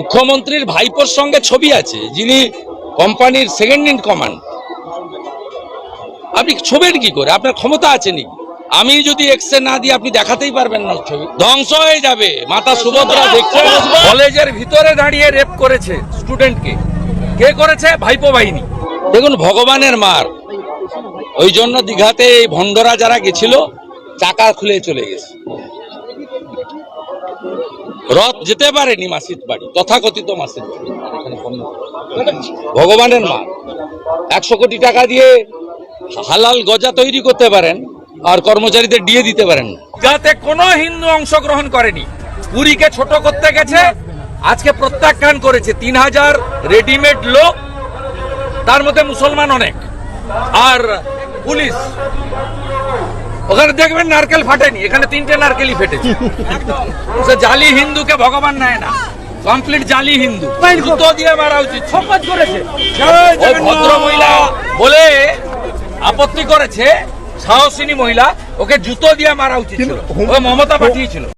মুখ্যমন্ত্রীর ভাইপোর সঙ্গে ছবি আছে, যিনি কোম্পানির সেকেন্ড ইন কমান্ড আপনি ছবির কি করে? আপনার ক্ষমতা আছে নাকি? আমি যদি এক্সরে না দিই, আপনি দেখাতেই পারবেন না ছবি। ধ্বংস হয়ে যাবে। মাতা সুভদ্রা দেখছে। কলেজের ভিতরে দাঁড়িয়ে রেপ করেছে স্টুডেন্টকে কে করেছে? ভাইপো বাহিনী। দেখুন, ভগবানের মার। ওই জন্য দীঘাতে এই ভণ্ডরা যারা গেছিল, চাকা খুলে চলে গেছে। রথ যেতে পারেনি মাসিদ বাড়ি, তথাকথিত মাসির বাড়ি। ভগবানের মা, একশো কোটি টাকা দিয়ে হালাল গজা তৈরি করতে পারেন, আর কর্মচারীদের দিয়ে দিতে পারেন যাতে কোনো হিন্দু অংশগ্রহণ করেনি। পুরীকে ছোট করতে গেছে, আজকে প্রত্যাখ্যান করেছে তিন হাজার রেডিমেড লোক, তার মধ্যে মুসলমান অনেক। আর পুলিশ ওখানে দেখবেন নারকেল ফাটেনি এখানে তিনটে নারকেলই ফেটেছে। জালি হিন্দুকে ভগবান নেয় না কমপ্লিট জালি হিন্দু। জুতো দিয়ে মারা উচিত শপথ করেছে। ওই ভদ্র মহিলা বলে আপত্তি করেছে সাহসিনী মহিলা ওকে জুতো দিয়ে মারা উচিত ছিল। ও মমতা পাঠিয়েছিল।